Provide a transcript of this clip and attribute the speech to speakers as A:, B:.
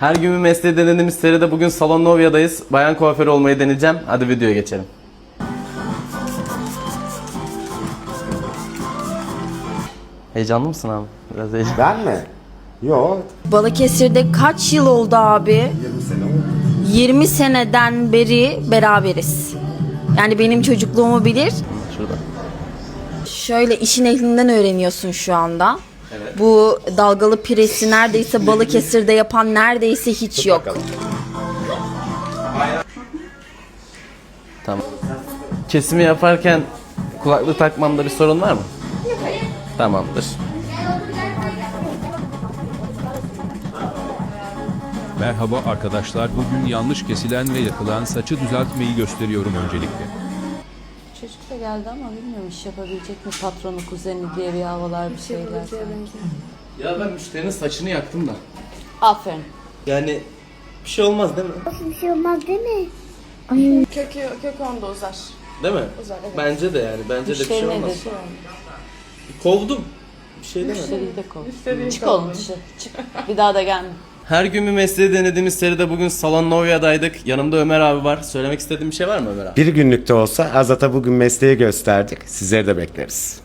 A: Her gün bir mesleği denediğimiz seride bugün Salon Novia'dayız. Bayan kuaförü olmayı deneyeceğim. Hadi videoya geçelim. Heyecanlı mısın abi? Biraz heyecan.
B: Ben mi? Yo,
C: Balıkesir'de kaç yıl oldu abi?
B: 20 sene oldu.
C: 20 seneden beri beraberiz. Yani benim çocukluğumu bilir.
A: Şurada.
C: Şöyle işin ehlinden öğreniyorsun şu anda. Bu dalgalı piresi neredeyse Balıkesir'de yapan neredeyse hiç yok.
B: Bakalım.
A: Tamam. Kesimi yaparken kulaklık takmamda bir sorun var mı? Tamamdır.
D: Merhaba arkadaşlar. Bugün yanlış kesilen ve yakılan saçı düzeltmeyi gösteriyorum öncelikle.
E: Çocuk da geldi ama bilmiyorum iş yapabilecek mi patronu kuzeni diye bir havalar bir şeyler.
A: Ya ben müşterinin saçını yaktım da.
E: Aferin.
A: Yani bir şey olmaz değil mi?
F: Bir şey olmaz değil mi?
G: Kökü, kökü onda uzar.
A: Değil mi?
G: Uzar, evet.
A: Bence de yani. Bence de bir şey
E: ne
A: olmaz.
E: dedi?
A: Kovdum. Bir şey demedim.
E: Müşteriyi de kov.
G: Müşteriyi
E: Çık oğlum dışarı. Çık. Bir daha da gelme.
A: Her gün bir mesleği denediğimiz seride bugün Salon Novia'daydık. Yanımda Ömer abi var. Söylemek istediğin bir şey var mı Ömer abi?
B: Bir günlükte olsa Azat'a bugün mesleği gösterdik. Sizleri de bekleriz.